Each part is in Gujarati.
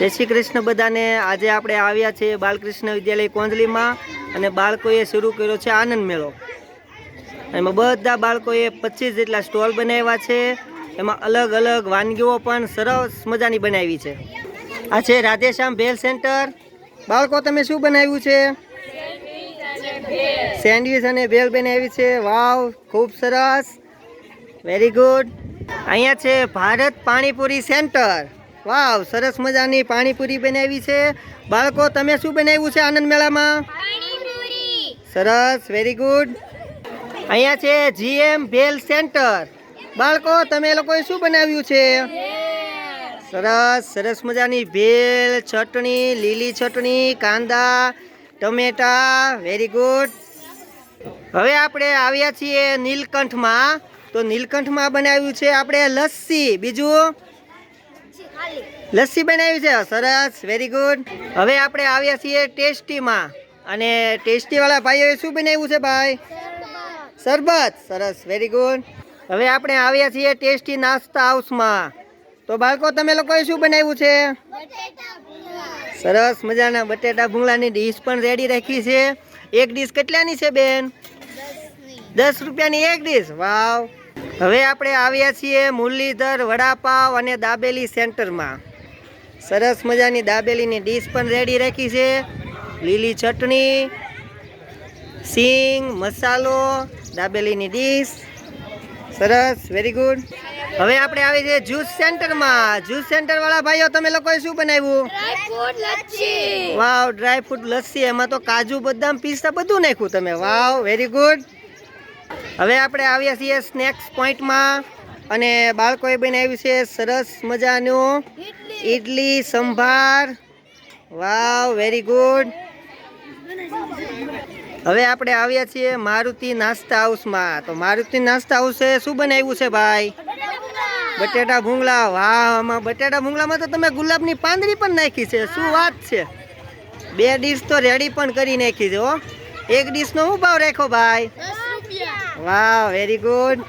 જય શ્રી કૃષ્ણ બધાને. આજે આપણે આવ્યા છીએ બાલકૃષ્ણ વિદ્યાલય કોંદલીમાં અને બાળકોએ શરૂ કર્યો છે આનંદ મેળો. એમાં બધા બાળકોએ પચીસ જેટલા સ્ટોલ બનાવ્યા છે. એમાં અલગ અલગ વાનગીઓ પણ સરસ મજાની બનાવી છે. આ છે રાધેશ્યામ ભેલ સેન્ટર. બાળકો, તમે શું બનાવ્યું છે? સેન્ડવિચ અને ભેલ બનાવી છે. વાવ, ખૂબ સરસ. Very good. અહીંયા છે ભારત પાણીપુરી સેન્ટર. વાવ સરસ મજાની પાણીપુરી બનાવી છે. બાળકો તમે શું બનાવ્યું છે આનંદ મેળામાં? સરસ વેરી ગુડ અહીંયા છે જીએમ ભેલ સેન્ટર. બાળકો તમે લોકોએ શું બનાવ્યું છે? સરસ સરસ મજાની ભેલ ચટણી લીલી ચટણી કાંદા ટમેટા વેરી ગુડ હવે આપણે આવ્યા છીએ નીલકંઠમાં. તો નીલકંઠમાં બનાવ્યું છે આપણે લસ્સી. બીજું? લસ્સી બનાવી છે સરસ વેરી ગુડ હવે આપણે આવ્યા છીએ ટેસ્ટીમાં. અને ટેસ્ટીવાળા ભાઈઓએ શું બનાવ્યું છે ભાઈ? શરબત. સરસ વેરી ગુડ હવે આપણે આવ્યા છીએ ટેસ્ટી નાસ્તા હાઉસમાં. તો બાળકો તમે લોકોએ શું બનાવ્યું છે? સરસ મજાના બટેટા ભૂંગળાની ડીશ પણ રેડી રાખી છે. એક ડીશ કેટલાની છે બેન? દસ રૂપિયાની એક ડીશ વાવ. હવે આપણે આવ્યા છીએ મુરલીધર વડાપાવ અને દાબેલી સેન્ટરમાં. સરસ મજાની દાબેલીની ડીશ પણ રેડી રાખી છે. લીલી ચટણી સિંગ મસાલો દાબેલીની ડીશ. સરસ વેરી ગુડ હવે આપણે આવી છે જ્યુસ સેન્ટરમાં. જ્યુસ સેન્ટરવાળા ભાઈઓ તમે લોકોએ શું બનાવ્યું? Wow dry fruit lassi. એમાં તો કાજુ બદામ પિસ્તા બધું નાખ્યું તમે. વાવ વેરી ગુડ હવે આપણે આવ્યા છીએ સ્નેક્સ પોઈન્ટમાં અને બાળકોએ બનાવ્યું છે સરસ મજાનું idli. Sambar. Wow very good હવે આપણે આવ્યા છીએ મારુતિ નાસ્તા હાઉસમાં. તો મારુતિ નાસ્તા હાઉસે શું બનાવ્યું છે ભાઈ? બટેટા ભૂંગળા. વાહ આમાં બટેટા ભૂંગળામાં તો તમે ગુલાબની પાંદડી પણ નાખી છે. શું વાત છે? બે ડીશ તો રેડી પણ કરી નાખી છે હો. એક ડીશનો શું ભાવ રાખ્યો ભાઈ? વાહ વેરી ગુડ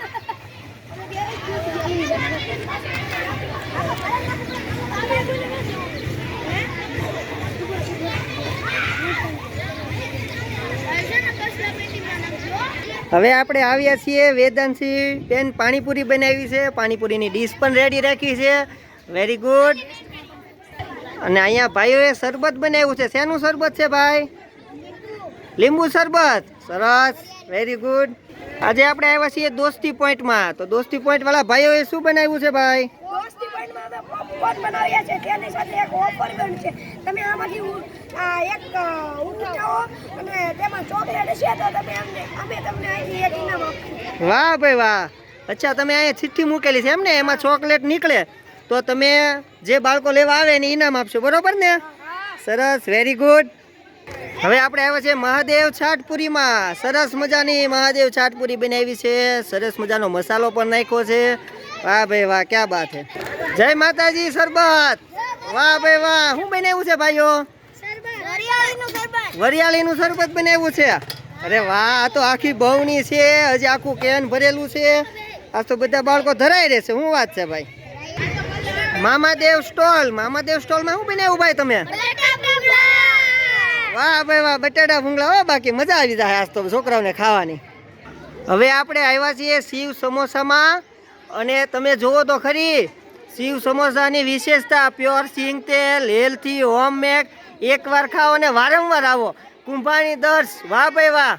હવે આપણે આવ્યા છીએ વેદાંતસિંહ બેન પાણીપુરી બનાવી છે. પાણીપુરીની ડીશ પણ રેડી રાખી છે. વેરી ગુડ અને અહીંયા ભાઈઓએ શરબત બનાવ્યું છે. શેનું શરબત છે ભાઈ? લીંબુ શરબત. સરસ. વેરી ગુડ આજે આપણે આવ્યા છીએ દોસ્તી પોઈન્ટમાં. તો દોસ્તી પોઈન્ટ વાળા ભાઈઓએ શું બનાવ્યું છે ભાઈ? દોસ્તી પોઈન્ટમાં અમે પોપકોર્ન બનાવ્યા છે તેની સાથે એક ઓફર ગન છે. તમે આમાંથી એક ઉઠાવો અને તેમાં ચોકલેટ છે તો તમે અમને અમે તમને અહીંથી એક ઇનામ આપીશું. વાહ ભાઈ વાહ. અચ્છા તમે અહીંયા ચિઠ્ઠી મૂકેલી છે એમ ને? એમાં ચોકલેટ નીકળે. તો તમે જે બાળકો લેવા આવે એને ઇનામ આપશો. બરોબર ને? સરસ. વેરી ગુડ હવે આપણે આવ્યા છે મહાદેવ છાટપુરીમાં. સરસ મજાની મહાદેવ છાટપુરી બનાવી છે. સરસ મજાનો મસાલો પણ નાખ્યો છે. વાહ ભાઈ વાહ, ક્યાં બાત છે જય માતાજી, શરબત! વાહ ભાઈ વાહ, શું બનાવ્યું છે ભાઈઓ? સરબત વરિયાળીનું શરબત બનાવ્યું છે. અરે વાહ, આ તો આખી બહુની છે. હજી આખું કેન ભરેલું છે. આ તો બધા બાળકો ધરાઈ રહેશે શું વાત છે ભાઈ? મામાદેવ સ્ટોલ, મામાદેવ સ્ટોલમાં શું બનાવ્યું ભાઈ તમે? વાહ ભાઈ વાહ, બટાટા ભૂંગળા હો બાકી મજા આવી જાય આજ તો છોકરાઓને ખાવાની. હવે આપણે આવ્યા છીએ શિવ સમોસામાં અને તમે જુઓ તો ખરી, શિવ સમોસાની વિશેષતા, પ્યોર સિંગ તેલ, હેલ્થી હોમમેડ એકવાર ખાઓ અને વારંવાર આવો. કુંભાણી દસ, વાહ ભાઈ વાહ.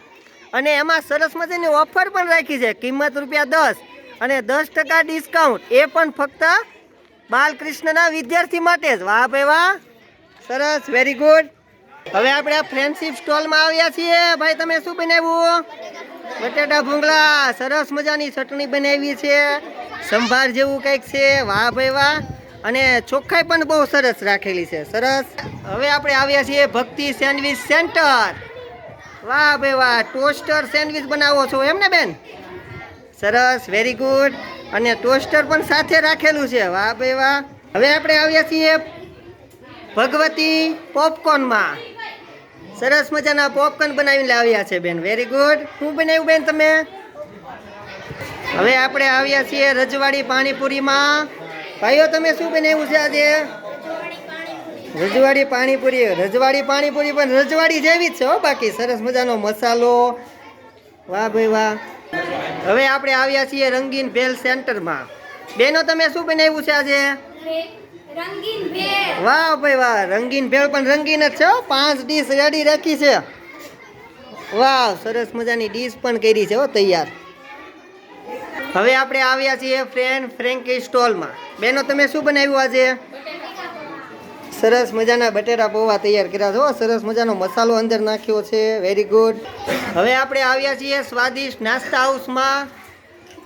અને એમાં સરસ મજાની ઓફર પણ રાખી છે, કિંમત રૂપિયા દસ અને દસ ટકા ડિસ્કાઉન્ટ. એ પણ ફક્ત બાલકૃષ્ણના વિદ્યાર્થી માટે જ. વાહ ભાઈ વાહ. સરસ વેરી ગુડ હવે આપણે ફ્રેન્ડશીપ સ્ટોલમાં આવ્યા છીએ. ભાઈ, તમે શું બનાવ્યું? બટેટા ભૂંગળા. સરસ મજાની ચટણી બનાવી છે. સંભાર જેવું કંઈક છે. વાહ ભાઈ વાહ. અને ચોખ્ખાઈ પણ બહુ સરસ રાખેલી છે. સરસ. હવે આપણે આવ્યા છીએ ભક્તિ સેન્ડવિચ સેન્ટર. વાહ ભાઈ વાહ. ટોસ્ટર સેન્ડવિચ બનાવો છો એમ ને, બેન? સરસ. Very good. અને ટોસ્ટર પણ સાથે રાખેલું છે. વાહ ભાઈ વાહ. હવે આપણે આવ્યા છીએ ભગવતી પોપકોર્નમાં. સરસ મજાના પોપકોર્ન બનાવીને લાવ્યા છે બેન. વેરી ગુડ શું બનાવ્યું બેન તમે? હવે આપણે આવ્યા છીએ રજવાડી પાણીપુરીમાં. ભાઈઓ, તમે શું બનાવ્યું છે આજે? રજવાડી પાણીપુરી. રજવાડી પાણીપુરી પણ રજવાડી જેવી જ છે હો બાકી. સરસ મજાનો મસાલો. વાહ ભાઈ વાહ. હવે આપણે આવ્યા છીએ રંગીન ભેલ સેન્ટરમાં. બેનો, તમે શું બનાવ્યું છે આજે? વાહ ભાઈ વાહ, રંગીન ભેળ પણ રંગીન જ છે પાંચ ડીશ રેડી રાખી છે. વાહ, સરસ મજાની ડીશ પણ કરી છે હો, તૈયાર. હવે આપણે આવ્યા છીએ ફ્રેન્ડ ફ્રેન્કી સ્ટોલમાં બેનો, તમે શું બનાવ્યું આજે? સરસ મજાના બટેટા પૌવા તૈયાર કર્યા છે હો. સરસ મજાનો મસાલો અંદર નાખ્યો છે. વેરી ગુડ હવે આપણે આવ્યા છીએ સ્વાદિષ્ટ નાસ્તા હાઉસમાં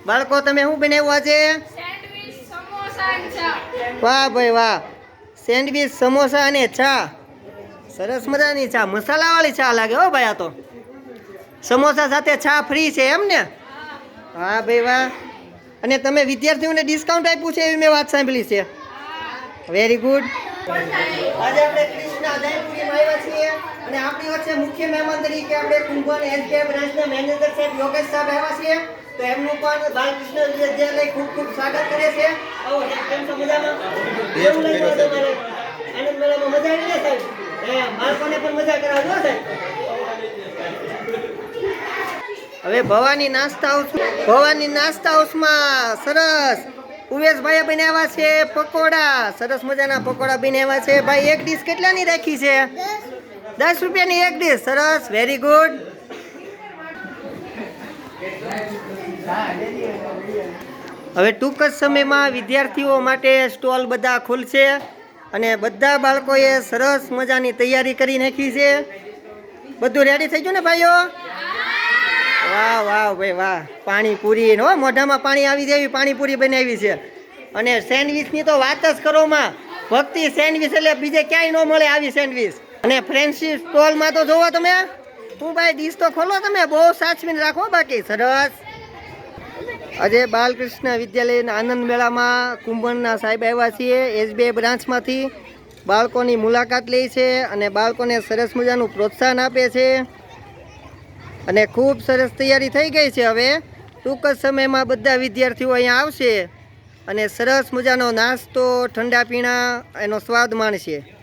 બાળકો, તમે શું બનાવ્યું આજે સેન્ડવિચ સમોસા અને ચા વાહ ભાઈ વાહ. સેન્ડવીચ, સમોસા અને ચા. સરસ મજાની ચા. મસાલાવાળી ચા લાગે હો ભાઈ આ તો. સમોસા સાથે ચા ફ્રી છે એમ ને? હા ભાઈ વાહ. અને તમે વિદ્યાર્થીઓને ડિસ્કાઉન્ટ આપ્યું છે એવી મેં વાત સાંભળી છે. વેરી ગુડ આજે આપણે કૃષ્ણા જયપુરીમાં આવ્યા છીએ અને આપણી વચ્ચે મુખ્ય મહેમાન તરીકે આપણે કુંભન એસકે બ્રાન્ચના મેનેજર સાહેબ યોગેશ સાહેબ આવ્યા છીએ. તો એમનું પણ વિદ્યાલય ખૂબ ખૂબ સ્વાગત કરે છે. આવો કેમ છો મજામાં? કેવું લાગ્યું તમારે? આનંદ મેળામાં મજા આવી ને સાહેબ? હે, બાળકોને પણ મજા કરાવજો સાહેબ. હવે ભવાની નાસ્તા હાઉસ ભવાની નાસ્તા હાઉસમાં સરસ. ઉમેશભાઈએ બનાવ્યા છે પકોડા. સરસ મજાના પકોડા બનાવ્યા છે. ભાઈ એક ડીશ કેટલાની રાખી છે? દસ રૂપિયાની એક ડીશ સરસ વેરી ગુડ હવે ટૂંક જ સમયમાં વિદ્યાર્થીઓ માટે સ્ટોલ બધા ખુલશે અને બધા બાળકોએ સરસ મજાની તૈયારી કરી નાખી છે. બધું રેડી થઈ ગયું ને ભાઈઓ? વાહ વાહ ભાઈ, વાહ. પાણીપુરી હો, મોઢામાં પાણી આવી જાય પાણીપુરી બનાવી છે. અને સેન્ડવિચની તો વાત જ કરોમાં ભક્તિ સેન્ડવિચ એટલે બીજે ક્યાંય ન મળે આવી સેન્ડવિચ અને ફ્રેન્ડશીપ સ્ટોલમાં તો જોવો તમે. તું ભાઈ ડીશ તો ખોલો તમે. બહુ સાચવીને રાખો બાકી. સરસ. આજે બાલકૃષ્ણ વિદ્યાલયના આનંદ મેળામાં કુંભણના સાહેબ આવ્યા છીએ. એસબીઆઈ બ્રાન્ચમાંથી બાળકોની મુલાકાત લે છે અને બાળકોને સરસ મજાનું પ્રોત્સાહન આપે છે. અને ખૂબ સરસ તૈયારી થઈ ગઈ છે હવે. ટૂંક જ સમયમાં બધા વિદ્યાર્થીઓ અહીંયા આવશે અને સરસ મજાનો નાસ્તો, ઠંડા પીણા, એનો સ્વાદ માણશે.